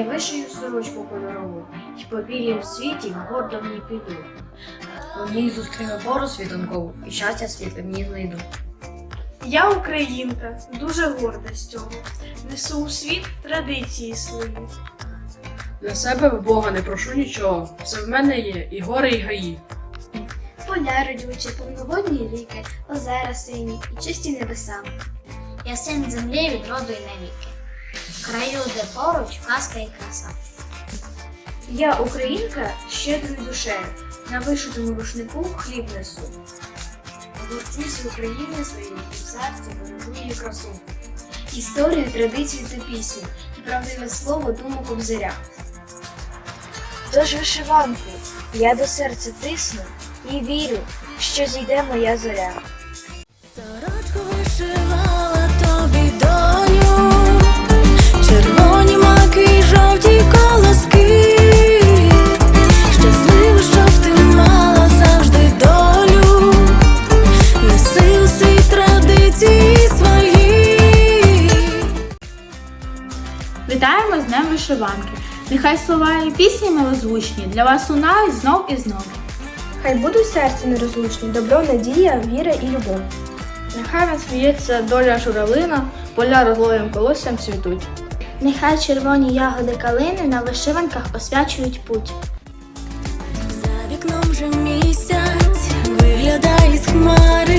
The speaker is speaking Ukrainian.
Я вишию сорочку кольорову, і по білім світі гордо в ній піду. У ній зустріну пору світанкову і щастя світле в ній знайду. Я українка, дуже горда з цього. Несу у світ традиції свої. Для себе в Бога не прошу нічого. Все в мене є і гори, і гаї. Поля родючі, повноводні ріки, озера сині і чисті небеса. Я син землі від роду і навіки. Краю, де поруч казка і краса. Я українка з щедрою душею, на вишитому рушнику хліб несу. Горчусь в Україні своїй і в бережу її красу. Історію, традицію та пісню, і правдиве слово думу кобзаря. Тож вишиванку я до серця тисну і вірю, що зійде моя зоря. Сорочку вишивала Вітаємо з Днем вишиванки. Нехай слова і пісні милозвучні для вас лунають знов і знов. Хай будуть серці нерозлучні, добро, надія, віра і любов. Нехай вам сміється доля журавлина, поля розлоєм колоссям цвітуть. Нехай червоні ягоди калини на вишиванках освячують путь. За вікном вже місяць виглядає з хмари,